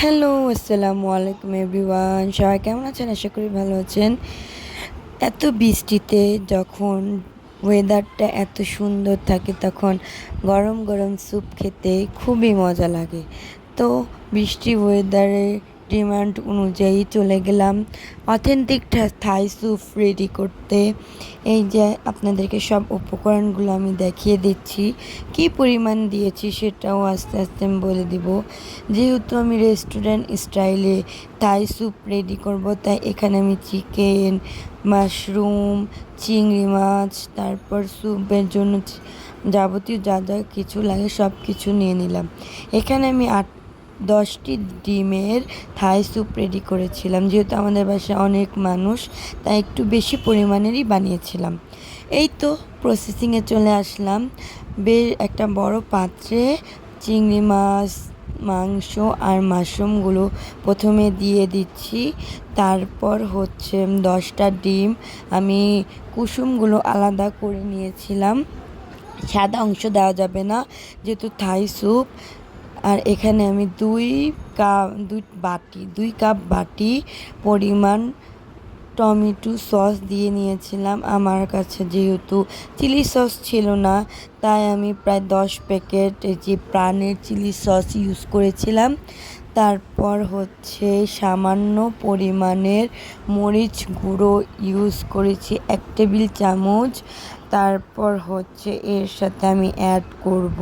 Hello, আসসালামু আলাইকুম everyone. সবাই কেমন আছেন? আশা করি ভালো আছেন। এত বৃষ্টিতে যখন ওয়েদারটা এত সুন্দর থাকে, তখন গরম গরম স্যুপ খেতে খুবই মজা লাগে। তো বৃষ্টি ওয়েদারে ডিমান্ড অনুযায়ী চলে গেলাম। অথেন্টিক থাই স্যুপ রেডি করতে। এই যে আপনাদেরকে সব উপকরণগুলো আমি দেখিয়ে দিচ্ছি। কি পরিমাণ দিয়েছি সেটাও আস্তে আস্তে আমি বলে দিব। যেহেতু আমি রেস্টুরেন্ট স্টাইলে থাই স্যুপ রেডি করব, তাই এখানে আমি চিকেন মাশরুম চিংড়ি মাছ, তারপর স্যুপের জন্য যাবতীয় যা যা কিছু লাগে সব কিছু নিয়ে নিলাম। এখানে আমি আট দশটি ডিমের থাই স্যুপ রেডি করেছিলাম। যেহেতু আমাদের বাসায় অনেক মানুষ, তাই একটু বেশি পরিমাণেরই বানিয়েছিলাম। এই তো প্রসেসিংয়ে চলে আসলাম। বেশ একটা বড় পাত্রে চিংড়ি মাছ, মাংস আর মাশরুমগুলো প্রথমে দিয়ে দিচ্ছি। তারপর হচ্ছে দশটা ডিম। আমি কুসুমগুলো আলাদা করে নিয়েছিলাম। সাদা অংশ দেওয়া যাবে না, যেহেতু থাই স্যুপ। আর এখানে আমি দুই কাপ, দুই বাটি, দুই কাপ বাটি পরিমাণ টমেটো সস দিয়ে নিয়েছিলাম। আমার কাছে যেহেতু চিলি সস ছিল না, তাই আমি প্রায় দশ প্যাকেট যে প্রাণের চিলি সস ইউজ করেছিলাম। তারপর হচ্ছে সামান্য পরিমাণের মরিচ গুঁড়ো ইউজ করেছি, এক টেবিল চামচ। তারপর হচ্ছে এর সাথে আমি অ্যাড করব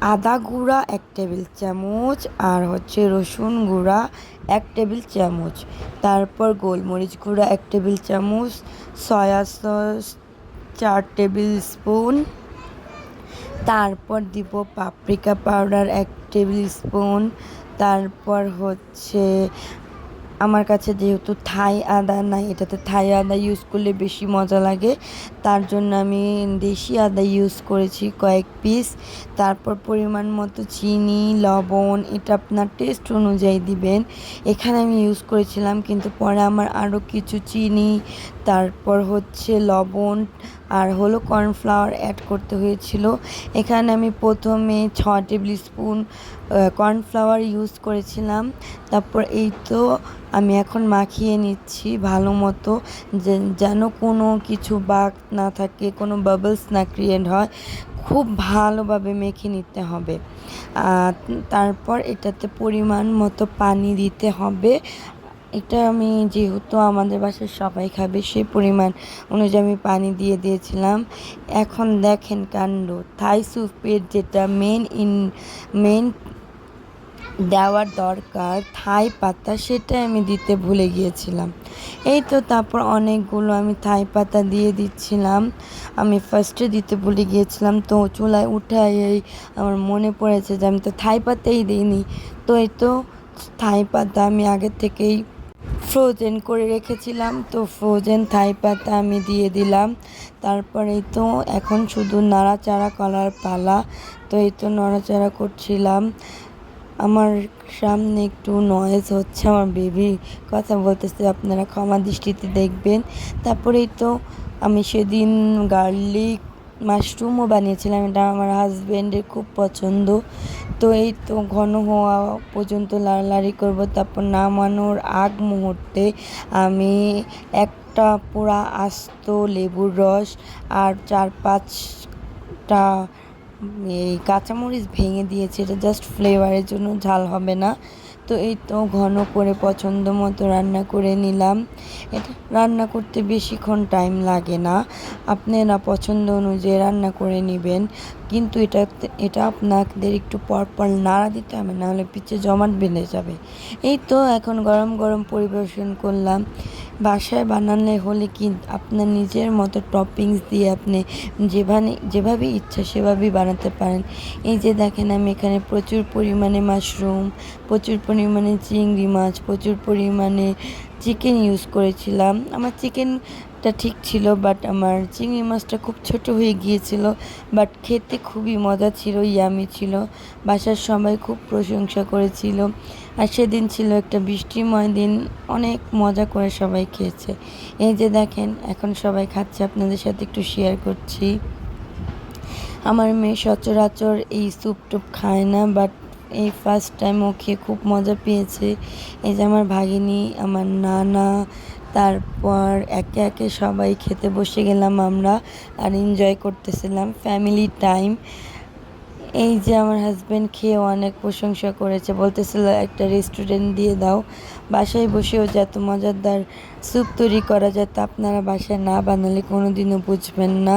আদা গুঁড়া এক টেবিল চামচ আর হচ্ছে রসুন গুঁড়া এক টেবিল চামচ। তারপর গোলমরিচ গুঁড়া এক টেবিল চামচ, সয়া সস চার টেবিল স্পুন। তারপর দিব পাপরিকা পাউডার এক টেবিল স্পুন। তারপর হচ্ছে আমার কাছে যেহেতু থাই আদা নাই, এটাতে থাই আদা ইউজ করলে বেশি মজা লাগে। তার জন্য আমি দেশি আদা ইউজ করেছি কয়েক পিস তারপর পরিমাণ মতো চিনি, লবণ, এটা আপনার টেস্ট অনুযায়ী দিবেন। এখানে আমি ইউজ করেছিলাম, কিন্তু পরে আমার আরও কিছু চিনি, তারপর হচ্ছে লবণ আর হলো কর্নফ্লাওয়ার অ্যাড করতে হয়েছিল। এখানে আমি প্রথমে ছ টেবিল স্পুন কর্নফ্লাওয়ার ইউজ করেছিলাম। তারপর এই তো আমি এখন মাখিয়ে নিচ্ছি ভালো মতো। যেন কোনো কিছু বাক না থাকে, কোনো বাবলস না ক্রিয়েট হয়, খুব ভালোভাবে মেখে নিতে হবে। তারপর এটাতে পরিমাণ মতো পানি দিতে হবে। এটা আমি যেহেতু আমাদের বাসায় সবাই খাবে, সেই পরিমাণ অনুযায়ী আমি পানি দিয়ে দিয়েছিলাম। এখন দেখেন কাণ্ড, থাই স্যুপের যেটা মেন ইন মেন দেওয়ার দরকার থাই পাতা সেটা আমি দিতে ভুলে গিয়েছিলাম। এই তো তারপর অনেকগুলো আমি থাই পাতা দিয়ে দিচ্ছিলাম। আমি ফার্স্টে দিতে ভুলে গিয়েছিলাম, তো চুলায় উঠে এই আমার মনে পড়েছে যে আমি তো থাই পাতাই দিইনি। তো এই তো থাই পাতা আমি আগের থেকেই ফ্রোজেন করে রেখেছিলাম। তো ফ্রোজেন থাই পাতা আমি দিয়ে দিলাম। তারপরেই তো এখন শুধু নাড়াচাড়া করার পালা। তো এই তো নড়াচাড়া করছিলাম। আমার সামনে একটু নয়েজ হচ্ছে, আমার বেবি কথা বলতেছে, আপনারা ক্ষমা দৃষ্টিতে দেখবেন। তারপরেই তো আমি সেদিন গার্লিক মাশরুমও বানিয়েছিলাম। এটা আমার হাজব্যান্ডের খুব পছন্দ। তো এই তো ঘন হওয়া পর্যন্ত লাড়ালাড়ি করব। তারপর নামানোর আগ মুহূর্তে আমি একটা পোড়া আস্ত লেবুর রস আর চার পাঁচটা এই কাঁচামরিচ ভেঙে দিয়েছি। এটা জাস্ট ফ্লেভারের জন্য ঝাল হবে না। তো এই তো ঘন করে পছন্দ মতো রান্না করে নিলাম। এটা রান্না করতে বেশিক্ষণ টাইম লাগে না। আপনারা পছন্দ অনুযায়ী রান্না করে নেবেন। কিন্তু এটা এটা আপনাদের একটু পরপর নাড়া দিতে হবে, নাহলে পিছিয়ে জমাট বেঁধে যাবে। এই তো এখন গরম গরম পরিবেশন করলাম। বাসায় বানালে হলে কি আপনার নিজের মতো টপিংস দিয়ে আপনি যেভাবে যেভাবে ইচ্ছা সেভাবেই বানাতে পারেন। এই যে দেখেন আমি এখানে প্রচুর পরিমাণে মাশরুম প্রচুর পরিমাণে চিংড়ি মাছ, প্রচুর পরিমাণে চিকেন ইউজ করেছিলাম। আমার চিকেনটা ঠিক ছিল বাট আমার চিংড়ি মাছটা খুব ছোট হয়ে গিয়েছিল বাট খেতে খুবই মজা ছিল ইয়ামি ছিল। বাসার সবাই খুব প্রশংসা করেছিল। আর সেদিন ছিল একটা বৃষ্টিময় দিন অনেক মজা করে সবাই খেয়েছে। এই যে দেখেন, এখন সবাই খাচ্ছে, আপনাদের সাথে একটু শেয়ার করছি। আমার মেয়ে সচরাচর এই স্যুপ টুপ খায় না বাট এই ফার্স্ট টাইম ও খেয়ে খুব মজা পেয়েছে। এই যে আমার ভাগিনী, আমার নানা, তারপর একে একে সবাই খেতে বসে গেলাম আমরা আর এনজয় করতেছিলাম ফ্যামিলি টাইম এই যে আমার হাজব্যান্ড খেয়ে অনেক প্রশংসা করেছে, বলতেছিল, একটা রেস্টুরেন্ট দিয়ে দাও, বাসায় বসেও যে এত মজাদার স্যুপ তৈরি করা যায় তা আপনারা বাসায় না বানালে কোনো দিনও বুঝবেন না।